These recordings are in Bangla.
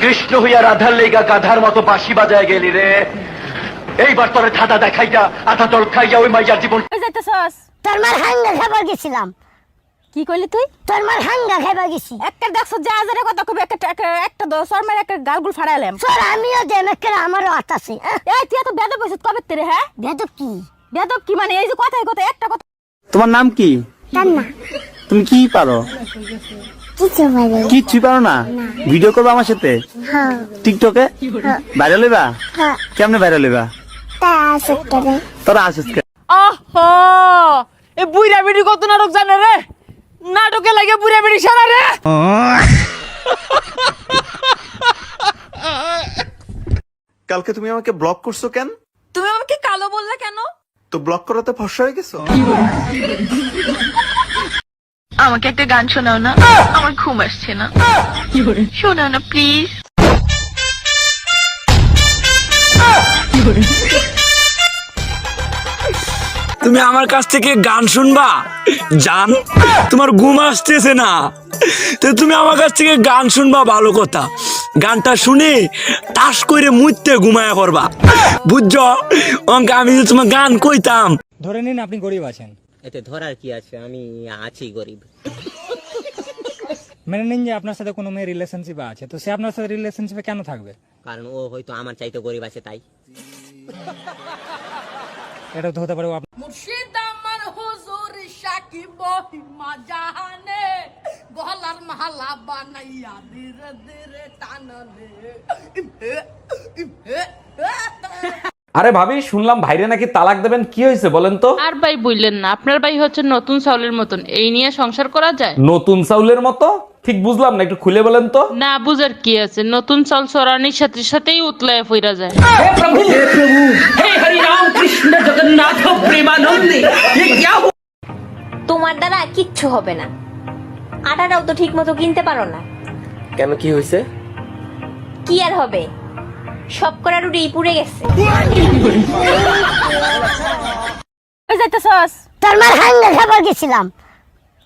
কৃষ্ণ হইয়া রাধার লেগা গাধার মতো বাঁশি বাজায় গেলি রে। এইবার তোরে ধাঁধা দেখাইয়া আধা দল খাইয়া ওই মাইয়ার জীবন যাইতেছস তোর মার হাঙ্গা খাবার গেছিলাম। কি কইলি তুই? তোর মার হাঙ্গা খাবার গেছি। একটা দেখছ যা আজারে কথা কবি একটা একটা একটা দশ শর্মের একটা গালগুল ফাড়াইলাম তোর আমিও দেমেকের আমারও হাত আছে এই তুই এত বেদব হইছিস কবে তেরে হ্যাঁ? বেদব কি? বেদব কি মানে? এই যে কথাই কথা একটা কথা তোমার নাম কি? কান্না তুমি কি পারো? কিচ্ছুই পারো না। ভিডিও করবে আমার সাথে? হ্যাঁ। টিকটকে ভাইরাল হইবা? হ্যাঁ। কেমনে ভাইরাল হইবা? তোরে তোরা আসিস? আহা! এ বুইরা বিড়ি কত নাটক জানে রে? নাটকে লাগে বুইরা বিড়ি সারা রে! কালকে তুমি আমাকে ব্লক করছ কেন? তুমি আমাকে কালো বললে কেন? তো ব্লক করাতে ফর্সা হয়ে গেছো? আমাকে একটা গান শোনাও না। আমার ঘুম আসছে না। শোনাও না প্লিজ তুমি আমার কাছ থেকে গান শুনবা? জান তোমার ঘুম আসতেছে না। তো তুমি আমার কাছ থেকে গান শুনবা ভালো কথা। গানটা শুনে তাস করে মুইতে ঘুমায়া করবা বুঝছ? অঙ্ক আমি যদি তোমার গান কইতাম। ধরে নিন আপনি গরিব আছেন। এতে ধরার কি আছে? আমি আছি গরিব। মেনে নিন যে আপনার সাথে কোনো মেয়ে রিলেশনশিপ আছে। তো সে আপনার সাথে রিলেশনশিপে কেন থাকবে? কারণ ও হয়তো আমার চাইতে গরিব আছে তাই। এটা তো হতে পারে ও মুর্শিদ আমার হুজুর সাকিব মহিমা জাহানে গলার মালা বানাইয়া ধীরে ধীরে টানলে। আরে ভাবি শুনলাম ভাইরে নাকি তালাক দেবেন। কি হয়েছে বলেন তো? আর ভাই বললেন না আপনার ভাই হচ্ছে নতুন চাউলের মতন। এই নিয়ে সংসার করা যায়? নতুন চাউলের মতো? ঠিক বুঝলাম না একটু খুলে বলেন তো। না বুঝার কি আছে? নতুন চাল চড়ানির সাথে সাথেই উতলায় ফিরা যায়। তোমার দ্বারা কিচ্ছু হবে না। আটাটাও তো ঠিক মতো কিনতে পারো না। কেন কি হয়েছে? কি আর হবে? সব করা রুটি পুড়ে গেছে। যাইতেছস তোর মার হাঙ্গা খাবার গেছিলাম।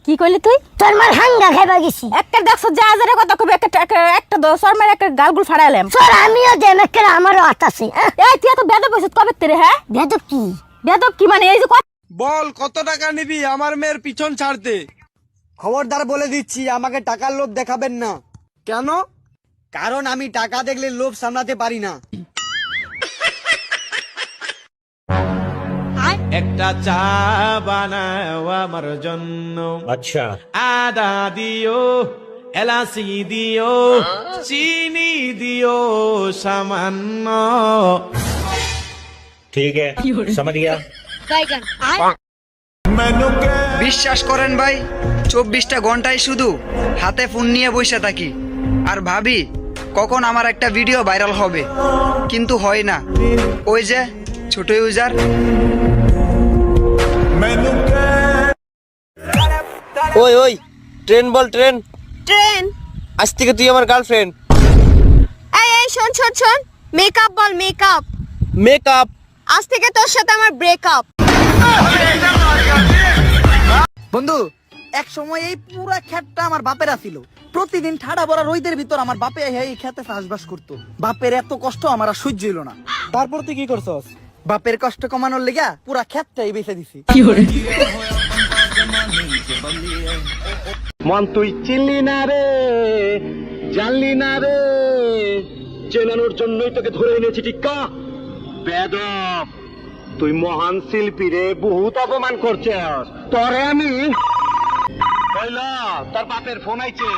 কি কইলি তুই? তোর মার হাঙ্গা খাবার গেছি। একটা দেখছ যা আজারে কথা কবি একটা একটা একটা দশ শর্মের একটা গালগুল ফাড়াইলাম। তোর আমিও দেমেকের আমারও হাত আছে এই তুই এত বেদব হইছিস কবে তেরে হ্যাঁ? বেদব কি? বেদব কি মানে এই যে বল কত টাকা নিবি আমার মেয়ের পিছন ছাড়তে? খবরদার বলে দিচ্ছি আমাকে টাকার লোভ দেখাবেন না। কেন? কারণ আমি টাকা দেখলে লোভ সামলাতে পারি না। একটা চা বানাও আমার জন্য। আচ্ছা। আদা দিও এলাচি দিও চিনি দিও সামান্য। ঠিক আছে। সমঝ গিয়া বিশ্বাস করেন ভাই চব্বিশটা ঘন্টায় শুধু হাতে ফোন নিয়ে বসে থাকি। আর ভাবি কখন আমার একটা ভিডিও ভাইরাল হবে? কিন্তু হয় না। ওই যে ছোট ইউজার ওই ওই ট্রেন বল ট্রেন। ট্রেন? আজ থেকে তুই আমার গার্লফ্রেন্ড এই এই শোন শোন শোন। মেকআপ বল মেকআপ মেকআপ আজ থেকে তোর সাথে আমার ব্রেকআপ বন্ধু এক সময় এই পুরা ক্ষেতটা আমার বাপের ছিল। প্রতিদিন ঠাডা ভরা রোদের ভিতর আমার বাপে এই খেতে চাষবাস করতো। বাপের এত কষ্ট আমার আর সহ্য হইল না। তারপর তুই কি করছস? বাপের কষ্ট কমানোর লেগা পুরা ক্ষেতটাই বেঁচে দিছি। মন তুই চিনলি না রে জানলি না রে চেনানোর জন্যই তোকে ধরে এনেছি টিক্কা বেদব তুই মহান শিল্পী রে বহুত অপমান করছিস। তরে আমি কইল তোর বাপের ফোন আইছে।